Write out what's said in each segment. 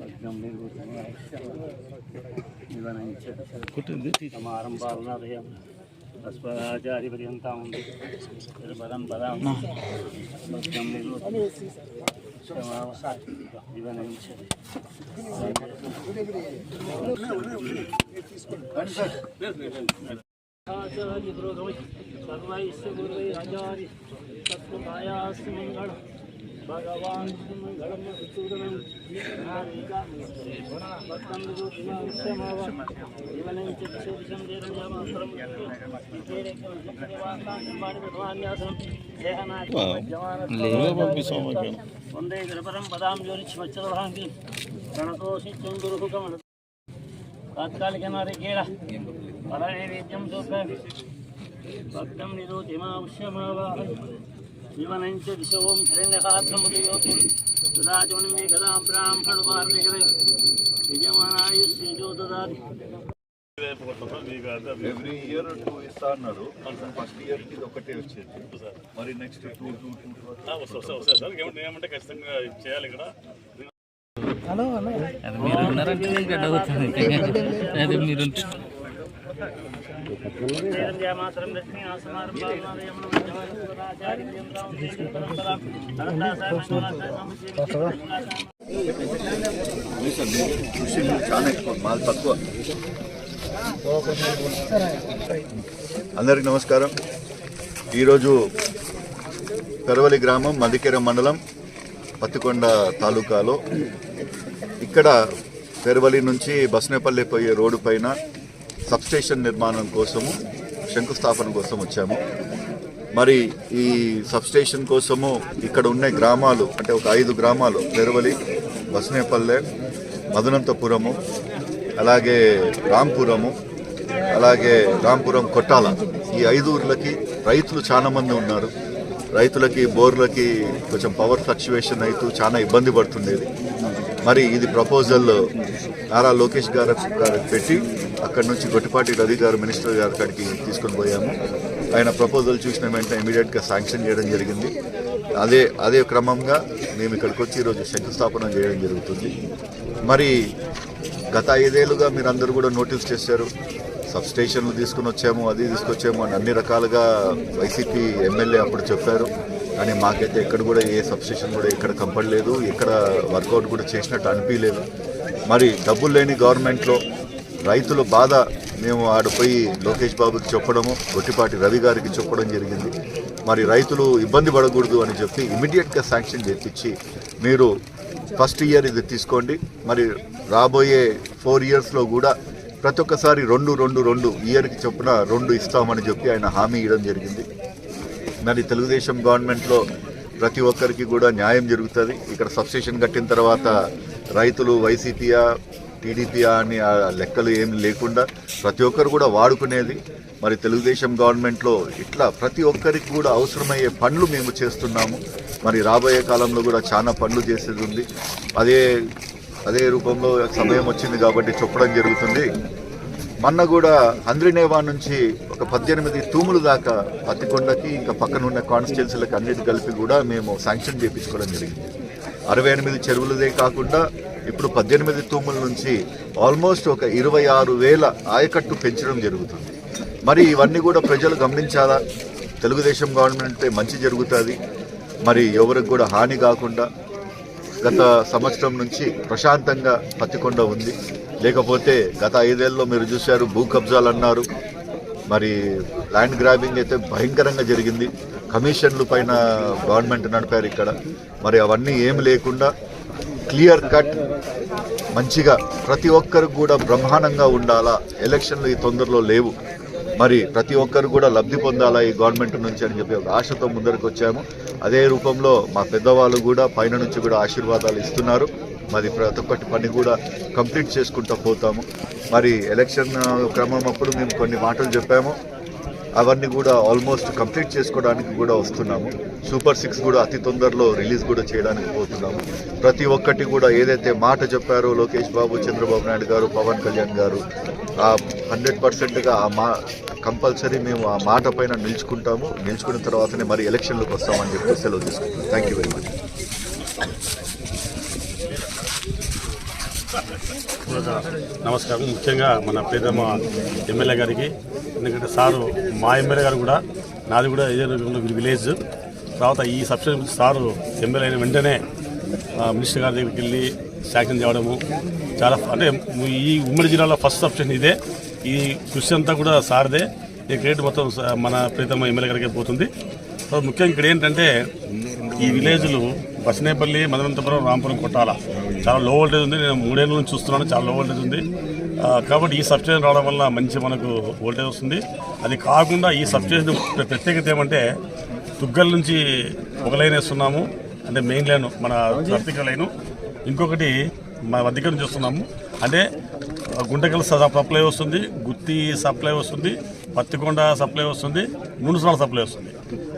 భగ్నం నిర్వహించ సమారంభాలున్నాదయం భస్మదాచార్య పర్యంతం ఉంది. పదం పదం. ఆచార్య పురోగమై సర్వైశ్య గురువైరాచార్య తత్వమాయాస్య మంగళం. భగవాన్ మంగళం వందే గణపరం పదాం జ్యోతిష్మచ్చరభాంగి గణతోషి చంగురుహుకమణ తాత్కాలికనారి కేళ. పరనైవేద్యం చూపే భక్తం నిరోధిమావశ్యమావాహ దిశోం శరణ్యకాత్రముదయోతి తదాచమనం మే కదాం బ్రాహ్మణ భారతికరే విజయమానాయుష్యజో దదాతి ఎవ్రీ ఇయర్ టూ ఇస్తా అన్నారు ఫస్ట్ ఇయర్కి ఇది ఒకటే వచ్చేది. మరి నెక్స్ట్ టూ టూ టూ ఏమంటే ఖచ్చితంగా చేయాలి ఇక్కడ. అది మీరు ఉన్నారంటే అది మీరు చాలా ఎక్కువ తక్కువ అందరికి నమస్కారం. ఈరోజు పెరవలి గ్రామం మదికెర మండలం పత్తికొండ తాలూకాలో. ఇక్కడ పెరవలి నుంచి బస్నేపల్లి పోయే రోడ్డు పైన సబ్స్టేషన్ నిర్మాణం కోసము శంకుస్థాపన కోసం వచ్చాము. మరి ఈ సబ్స్టేషన్ కోసము ఇక్కడ ఉన్న గ్రామాలు అంటే ఒక ఐదు గ్రామాలు పెరవలి బస్నేపల్లె మదనంతపురము అలాగే రాంపురము అలాగే రాంపురం కొట్టాల. ఈ ఐదు ఊర్లకి రైతులు చాలామంది ఉన్నారు. రైతులకి బోర్లకి కొంచెం పవర్ ఫ్లక్చువేషన్ అవుతూ చాలా ఇబ్బంది పడుతుండేది. మరి ఇది ప్రపోజల్ నారా లోకేష్ గారు గారికి పెట్టి అక్కడి నుంచి గొట్టిపాటి రవి గారు మినిస్టర్ గారి కాడికి తీసుకొని పోయాము. ఆయన ప్రపోజల్ చూసిన వెంటనే ఇమీడియట్గా శాంక్షన్ చేయడం జరిగింది. అదే అదే క్రమంగా మేము ఇక్కడికి వచ్చి ఈరోజు శంకుస్థాపన చేయడం జరుగుతుంది. మరి గత ఐదేళ్ళుగా మీరు అందరూ కూడా నోటీస్ చేశారు సబ్స్టేషన్లు తీసుకుని వచ్చాము అది తీసుకొచ్చాము అని అన్ని రకాలుగా వైసీపీ ఎమ్మెల్యే అప్పుడు చెప్పారు. కానీ మాకైతే ఎక్కడ కూడా ఏ సబ్స్టేషన్ కూడా ఎక్కడ కంపడలేదు ఎక్కడ వర్కౌట్ కూడా చేసినట్టు అనిపించలేదు. మరి డబ్బులు లేని గవర్నమెంట్లో రైతుల బాధ మేము ఆడిపోయి లోకేష్ బాబుకి చెప్పడము గొట్టిపాటి రవి గారికి చెప్పడం జరిగింది. మరి రైతులు ఇబ్బంది పడకూడదు అని చెప్పి ఇమీడియట్గా శాంక్షన్ చేపించి మీరు ఫస్ట్ ఇయర్ ఇది తీసుకోండి. మరి రాబోయే ఫోర్ ఇయర్స్లో కూడా ప్రతి ఒక్కసారి రెండు రెండు రెండు ఇయర్కి చొప్పున రెండు ఇస్తామని చెప్పి ఆయన హామీ ఇవ్వడం జరిగింది. మరి తెలుగుదేశం గవర్నమెంట్లో ప్రతి ఒక్కరికి కూడా న్యాయం జరుగుతుంది. ఇక్కడ సబ్స్టేషన్ కట్టిన తర్వాత రైతులు వైసీపీయా టీడీపీ అని ఆ లెక్కలు ఏమి లేకుండా ప్రతి ఒక్కరు కూడా వాడుకునేది. మరి తెలుగుదేశం గవర్నమెంట్లో ఇట్లా ప్రతి ఒక్కరికి కూడా అవసరమయ్యే పనులు మేము చేస్తున్నాము. మరి రాబోయే కాలంలో కూడా చాలా పనులు చేసేది ఉంది. అదే అదే రూపంలో సమయం వచ్చింది కాబట్టి చెప్పడం జరుగుతుంది. మొన్న కూడా అంద్రినేవా నుంచి ఒక పద్దెనిమిది తూములు దాకా పత్తికొండకి ఇంకా పక్కన ఉన్న కాన్స్టిట్యున్సీలకు అన్నిటి కలిపి కూడా మేము శాంక్షన్ చేయించుకోవడం జరిగింది. అరవై ఎనిమిది చెరువులదే కాకుండా ఇప్పుడు పద్దెనిమిది తూముల నుంచి ఆల్మోస్ట్ ఒక ఇరవై ఆరు వేల ఆయకట్టు పెంచడం జరుగుతుంది. మరి ఇవన్నీ కూడా ప్రజలు గమనించాలా? తెలుగుదేశం గవర్నమెంట్ అంటే మంచి జరుగుతుంది. మరి ఎవరికి కూడా హాని కాకుండా గత సంవత్సరం నుంచి ప్రశాంతంగా పత్తికొండ ఉంది. లేకపోతే గత ఐదేళ్ళలో మీరు చూశారు భూ కబ్జాలు అన్నారు. మరి ల్యాండ్ గ్రాబింగ్ అయితే భయంకరంగా జరిగింది. కమిషన్లు పైన గవర్నమెంట్ నడిపారు ఇక్కడ. మరి అవన్నీ ఏమి లేకుండా క్లియర్ కట్. మంచిగా ప్రతి ఒక్కరికి కూడా బ్రహ్మాండంగా ఉండాలా? ఎలక్షన్లు ఈ తొందరలో లేవు. మరి ప్రతి ఒక్కరు కూడా లబ్ధి పొందాలా ఈ గవర్నమెంట్ నుంచి అని చెప్పి ఒక ఆశతో ముందరికి వచ్చాము. అదే రూపంలో మా పెద్దవాళ్ళు కూడా పైన నుంచి కూడా ఆశీర్వాదాలు ఇస్తున్నారు. మరి ప్రతి ఒక్కటి పని కూడా కంప్లీట్ చేసుకుంటూ పోతాము. మరి ఎలక్షన్ క్రమం అప్పుడు మేము కొన్ని మాటలు చెప్పాము. అవన్నీ కూడా ఆల్మోస్ట్ కంప్లీట్ చేసుకోవడానికి కూడా వస్తున్నాము. సూపర్ సిక్స్ కూడా అతి తొందరలో రిలీజ్ కూడా చేయడానికి పోతున్నాము. ప్రతి ఒక్కటి కూడా ఏదైతే మాట చెప్పారో లోకేష్ బాబు చంద్రబాబు నాయుడు గారు పవన్ కళ్యాణ్ గారు ఆ హండ్రెడ్ పర్సెంట్గా ఆ మా కంపల్సరీ మేము ఆ మాట పైన నిల్చుకుంటాము. నిల్చుకున్న తర్వాతనే మరి ఎలక్షన్లోకి వస్తామని చెప్పి సెలవు తీసుకుంటాం థ్యాంక్ యూ వెరీ మచ్ నమస్కారం. ముఖ్యంగా మన పేదమ్మ ఎమ్మెల్యే గారికి ఎందుకంటే సారు మా ఎమ్మెల్యే గారు కూడా నాది కూడా ఇదే విలేజ్. తర్వాత ఈ సబ్సిడీ సారు ఎమ్మెల్యే అయిన వెంటనే మినిస్టర్ గారి దగ్గరికి వెళ్ళి శాంక్షన్ చేయడము చాలా అంటే ఈ ఉమ్మడి జిల్లాలో ఫస్ట్ సబ్సిడీ ఇదే. ఈ కృషి అంతా కూడా సార్దే. ఈ క్రెడిట్ మొత్తం మన ప్రీతమ్మ ఎమ్మెల్యే గారికి పోతుంది. ముఖ్యంగా ఇక్కడ ఏంటంటే ఈ విలేజ్లు బసనేపల్లి మదనంతపురం రాంపురం కొట్టాల. చాలా లో వోల్టేజ్ ఉంది. నేను మూడేళ్ళ నుంచి చూస్తున్నాను. చాలా లో వోల్టేజ్ ఉంది. కాబట్టి ఈ సబ్స్టేషన్ రావడం వల్ల మంచి మనకు వోల్టేజ్ వస్తుంది. అది కాకుండా ఈ సబ్స్టేషన్ ప్ర- ప్రత్యేకత ఏమంటే తుగ్గల నుంచి ఒక లైన్ వేస్తున్నాము. అంటే మెయిన్ లైన్ మన వర్తిక లైను ఇంకొకటి మన వర్తిక నుంచి వస్తున్నాము. అంటే గుంటకల్ సప్లై వస్తుంది. గుత్తి సప్లై వస్తుంది. పత్తికొండ సప్లై వస్తుంది. మునుసాల సప్లై వస్తుంది.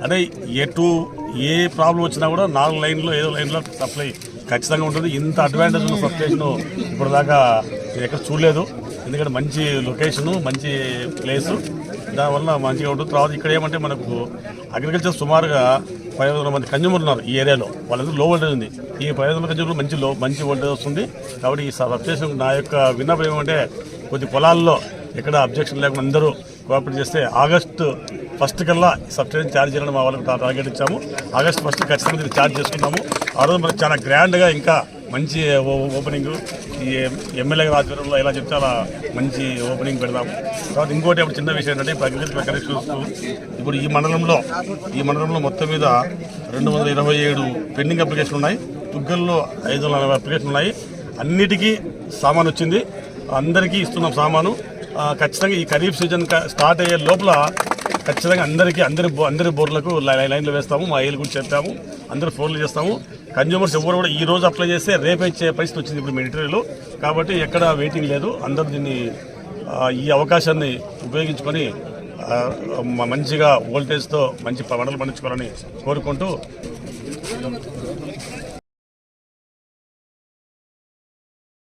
అదే ఎటు ఏ ప్రాబ్లం వచ్చినా కూడా నాలుగు లైన్లో ఏదో లైన్లో సప్లై ఖచ్చితంగా ఉంటుంది. ఇంత అడ్వాంటేజ్ ఉన్న సబ్స్టేషన్ ఇప్పటిదాకా నేను ఎక్కడ చూడలేదు. ఎందుకంటే మంచి లొకేషను మంచి ప్లేసు దానివల్ల మంచిగా ఉంటుంది. తర్వాత ఇక్కడ ఏమంటే మనకు అగ్రికల్చర్ సుమారుగా పది వందల మంది కన్జ్యూమర్ ఉన్నారు ఈ ఏరియాలో వాళ్ళందరూ లో వోల్టేజ్ ఉంది. ఈ పది వందల కన్జ్యూమర్ మంచి లో మంచి వోల్టేజ్ వస్తుంది. కాబట్టి ఈ సబ్స్టేషన్ నా యొక్క విన్నపం ఏమంటే కొద్ది పొలాల్లో ఎక్కడ అబ్జెక్షన్ లేకుండా అందరూ కోఆపరేట్ చేస్తే ఆగస్టు ఫస్ట్ కల్లా సబ్స్టేషన్ ఛార్జ్ చేయడం మా వాళ్ళకి టార్గెట్ ఇచ్చాము. ఆగస్ట్ ఫస్ట్ ఖచ్చితంగా దీన్ని ఛార్జ్ చేసుకున్నాము ఆ రోజు మనకు చాలా గ్రాండ్గా ఇంకా మంచి ఓ- ఓపెనింగ్ ఈ ఎమ్మెల్యే ఆధ్వర్యంలో ఎలా చెప్తే అలా మంచి ఓపెనింగ్ పెడదాము. తర్వాత ఇంకోటి ఇప్పుడు చిన్న విషయం ఏంటంటే ఇప్పుడు అగ్రికల్చర్ కనెక్షన్స్ ఇప్పుడు ఈ మండలంలో ఈ మండలంలో మొత్తం మీద రెండు వందల ఇరవై ఏడు పెండింగ్ అప్లికేషన్ ఉన్నాయి. తుగ్గల్లో ఐదు వందల నలభై అప్లికేషన్ ఉన్నాయి. అన్నిటికీ సామాన్ వచ్చింది. అందరికీ ఇస్తున్నాం సామాను. ఖచ్చితంగా ఈ ఖరీఫ్ సీజన్ స్టార్ట్ అయ్యే లోపల ఖచ్చితంగా అందరికీ అందరి బో- అందరి బోర్లకు లై- లైన్లు వేస్తాము మా ఏలు కూడా చెప్పాము అందరు ఫోన్లు చేస్తాము. కన్జ్యూమర్స్ ఎవరు కూడా ఈ రోజు అప్లై చేస్తే రేపే ఇచ్చే పరిస్థితి వచ్చింది ఇప్పుడు మిలిటరీలో. కాబట్టి ఎక్కడ వెయిటింగ్ లేదు. అందరూ దీన్ని ఈ అవకాశాన్ని ఉపయోగించుకొని మంచిగా వోల్టేజ్తో మంచి పంటలు పండించుకోవాలని కోరుకుంటూ